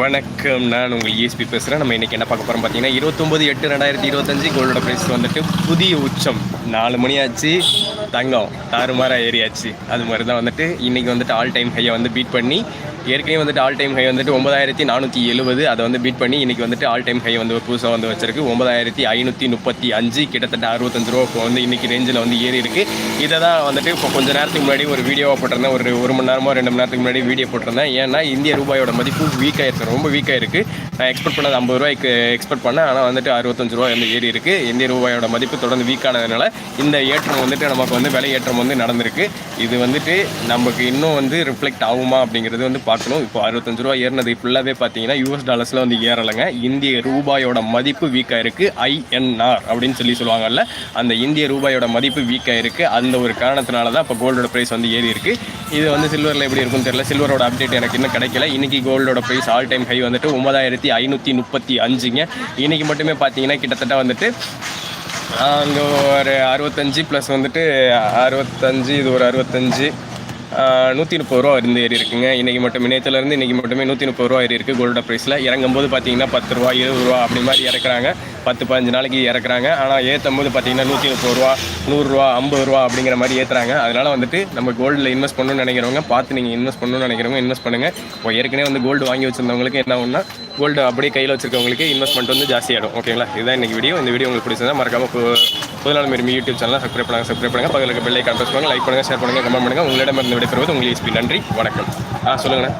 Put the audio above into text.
வணக்கம். நான் உங்கள் இஎஸ்பி பேசுகிறேன் நம்ம இன்றைக்கி என்ன பார்க்க போகிறோம் பார்த்தீங்கன்னா இருபத்தொம்பது எட்டு ரெண்டாயிரத்தி இருபத்தஞ்சு கோல்டோட ப்ரைஸ் வந்துட்டு புதிய உச்சம். நாலு மணி ஆச்சு. தங்கம் தாறுமாறாக ஏறியாச்சு. அது மாதிரி தான் வந்துட்டு இன்றைக்கி வந்துட்டு ஆல் டைம் ஹையை வந்து பீட் பண்ணி ஏற்கனவே வந்துட்டு ஆல் டைம் ஹை வந்துட்டு ஒன்பதாயிரத்தி நானூற்றி எழுபது. அதை வந்து பீட் பண்ணி இன்றைக்கி வந்துட்டு ஆல் டைம் ஹை வந்து புதுசாக வந்து வச்சிருக்கு. ஒன்பதாயிரத்தி ஐநூற்றி முப்பத்தி அஞ்சு கிட்டத்தட்ட அறுபத்தஞ்சு ரூபா இப்போ வந்து இன்றைக்கி ரேஞ்சில் வந்து ஏறி இருக்குது இதை தான் வந்துட்டு இப்போ கொஞ்ச நேரத்துக்கு முன்னாடி ஒரு வீடியோவாக போட்டிருந்தேன். ஒரு ஒரு மணி நேரமோ ரெண்டு மணி நேரத்துக்கு முன்னாடி வீடியோ போட்டிருந்தேன். ஏன்னா இந்திய ரூபாயோட மதிப்பு வீக்காக இருக்குது ரொம்ப வீக்காக இருக்குது நான் எக்ஸ்பெக்ட் பண்ணது ஐம்பது ரூபாய்க்கு எக்ஸ்பெக்ட் பண்ணேன். ஆனால் வந்துட்டு அறுபத்தஞ்சு ரூபா வந்து ஏறி இருக்குது இந்திய ரூபாயோட மதிப்பு தொடர்ந்து வீக்கானதுனால இந்த ஏற்றம் வந்துட்டு நமக்கு வந்து விலை ஏற்றம் வந்து நடந்திருக்கு. இது வந்துட்டு நமக்கு இன்னும் வந்து ரிஃப்ளெக்ட் ஆகுமா அப்படிங்கிறது வந்து பார்க்கணும். இப்போ அறுபத்தஞ்சு ரூபா ஏறினது ஃபுல்லாகவே பார்த்தீங்கன்னா யூஎஸ் டாலர்ஸில் வந்து ஏறலைங்க. இந்திய ரூபாயோட மதிப்பு வீக் இருக்குது ஐஎன்ஆர் அப்படின்னு சொல்லி சொல்லுவாங்கல்ல அந்த இந்திய ரூபாயோட மதிப்பு வீக்காக இருக்குது அந்த ஒரு காரணத்தினால தான் இப்போ கோல்டோட ப்ரைஸ் வந்து ஏறி இருக்கு இது வந்து சில்வரில் எப்படி இருக்குன்னு தெரியல. சில்வரோட அப்டேட் எனக்கு இன்னும் கிடைக்கல. இன்றைக்கி கோல்டோட ப்ரைஸ் ஆல் டைம் ஹை வந்துட்டு ஒன்பதாயிரத்தி ஐநூற்றி முப்பத்தி அஞ்சுங்க. இன்றைக்கி மட்டுமே பார்த்தீங்கன்னா கிட்டத்தட்ட வந்துட்டு அங்கே ஒரு அறுபத்தஞ்சு ப்ளஸ் வந்துட்டு அறுபத்தஞ்சு இது ஒரு அறுபத்தஞ்சு நூற்றி முப்பது ரூபா இருந்து ஏறி இருக்குங்க. இன்றைக்கி மட்டும் இணையத்துலேருந்து இன்றைக்கி மட்டுமே நூற்றி முப்பது ரூபா ஏறி இருக்குது கோல்டோட ப்ரைஸில் இறங்கும் போது பார்த்தீங்கன்னா பத்து ரூபா இருபது ரூபா அப்படி மாதிரி இறக்குறாங்க. பத்து பதினஞ்சு நாளைக்கு இறக்குறாங்க. ஆனால் ஏற்றும் போது பார்த்தீங்கன்னா நூற்றி முப்பது ரூபா நூறுரூவா ஐம்பது ரூபா அப்படிங்கிற மாதிரி ஏற்றுறாங்க அதனால் வந்துட்டு நம்ம கோல்டில் இன்வெஸ்ட் பண்ணணும்னு நினைக்கிறவங்க பார்த்து நீங்கள் இன்வெஸ்ட் பண்ணணும்னு நினைக்கிறவங்க இன்வெஸ்ட் பண்ணுங்கள் இப்போ ஏற்கனவே வந்து கோல்டு வாங்கி வச்சிருந்தவங்களுக்கு என்ன ஒன்றா கோல்டு அப்படியே கையில் வச்சிருக்கவங்களுக்கு இன்வெஸ்ட்மெண்ட் வந்து ஜாஸ்தியாகிடும் ஓகேங்களா இதுதான் இன்றைக்கி வீடியோ இந்த வீடியோ உங்களுக்கு பிடிச்சதா மறக்காமல் புதுநாள் மீறி யூடியூப் சேனலாக சப்ஸ்கிரைப் பண்ணுங்கள் சப்ஸ்கிரைப் பண்ணுங்கள் பக்கத்தில் பெல்லை கான்டெஸ்ட் பண்ணுங்கள் லைக் பண்ணுங்கள் ஷேர் பண்ணுங்கள் கமெண்ட் பண்ணுங்க உங்களிடமிருந்து விடைபெறுவது உங்களுக்கு நன்றி வணக்கம். ஆ சொல்லுங்கண்ணா.